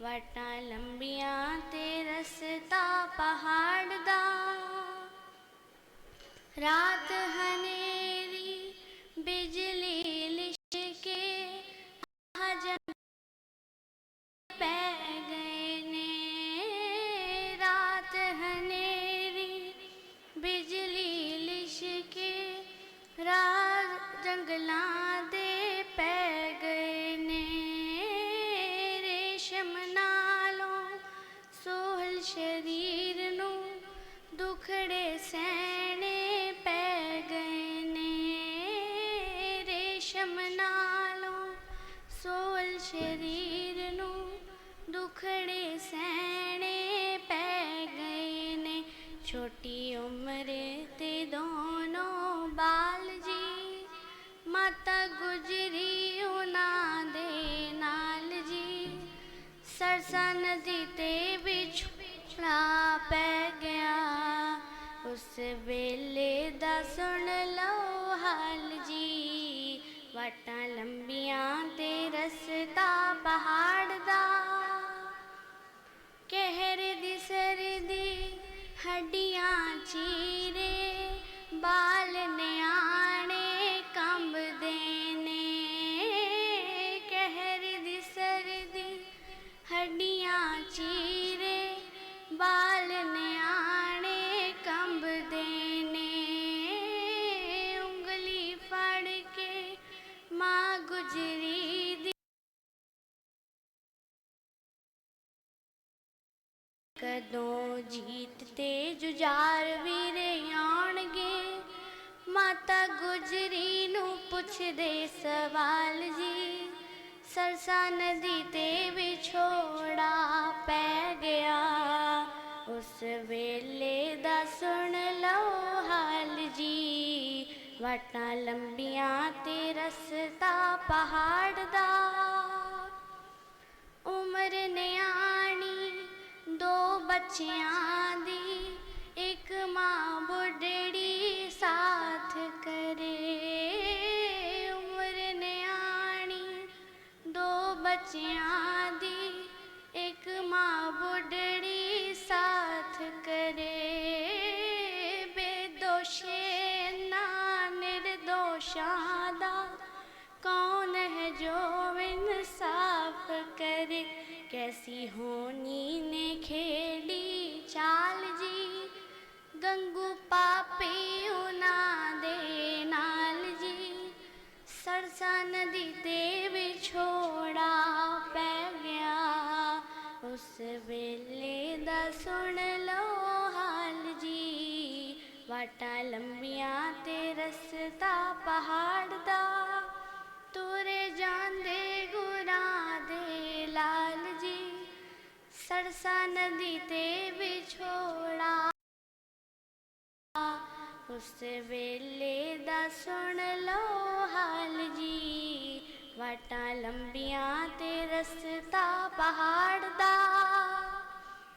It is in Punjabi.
وٹا لمبیاں تے رستہ پہاڑ دا رات ہنیری بجلی لشکے حجم پہ گئے نے رات ہنیری بجلی لشکے راز جنگلان ਸ਼ਰੀਰ ਨੂੰ ਦੁਖੜੇ ਸਹਿਣੇ ਪੈ ਗਏ ਨੇ। ਛੋਟੀ ਉਮਰ ਤੇ ਦੋਨੋਂ ਬਾਲ ਜੀ, ਮਾਤਾ ਗੁਜਰੀ ਉਹਨਾਂ ਦੇ ਨਾਲ ਜੀ। ਸਰਸਾ ਨਦੀ ਤੇ ਵਿਛੜਾ ਪੈ ਗਿਆ। ਉਸ ਵੇਲੇ ਦਾ ਸੁਣ ਲਓ ਹਾਲ ਜੀ, ਵਾਟਾਂ چیرے بال نیاڑے کمب دینے کہر دی سردی ہڈیاں چیرے بال نیاڑے کمب دینے انگلی پڑ کے ماں گجری دی کدوں جیتتے ججا ਮਾਤਾ ਗੁਜਰੀ ਨੂੰ ਪੁੱਛਦੇ ਸਵਾਲ ਜੀ, ਸਰਸਾ ਨਦੀ ਤੇ ਵਿਛੋੜਾ ਪੈ ਗਿਆ। ਉਸ ਵੇਲੇ ਦਾ ਸੁਣ ਲਓ ਹਾਲ ਜੀ, ਵਟਾਂ ਲੰਬੀਆਂ ਤੇ ਰਸਤਾ ਪਹਾੜ ਦਾ। ਉਮਰ ਨਿਆਣੀ ਦੋ ਬੱਚਿਆਂ ਦੀ, ਇੱਕ ਮਾਂ ਬੁੱਢੜੀ بچیاں دی ایک ماں بڈڑی ساتھ کرے بے دوشے نان دوشاں دا کون ہے جو انصاف کرے کیسی ہونی نے کھیلی چال جی گنگو پا ਉਸ ਵੇਲੇ ਦਾ ਸੁਣ ਲਓ ਹਾਲ ਜੀ। ਵਾਟਾਂ ਲੰਬੀਆਂ ਤੇ ਰਸਤਾ ਪਹਾੜ ਦਾ। ਤੁਰੇ ਜਾਂਦੇ ਗੁਰਾਂ ਦੇ ਲਾਲ ਜੀ। ਸਰਸਾ ਨਦੀ ਤੇ ਵਿਛੋੜਾ। ਉਸ ਵੇਲੇ ਦਾ ਸੁਣ ਲਓ ਹਾਲ ਜੀ। ਵਾਟਾਂ ਲੰਬੀਆਂ ਤੇ ਰਸਤਾ ਪਹਾੜ ਦਾ।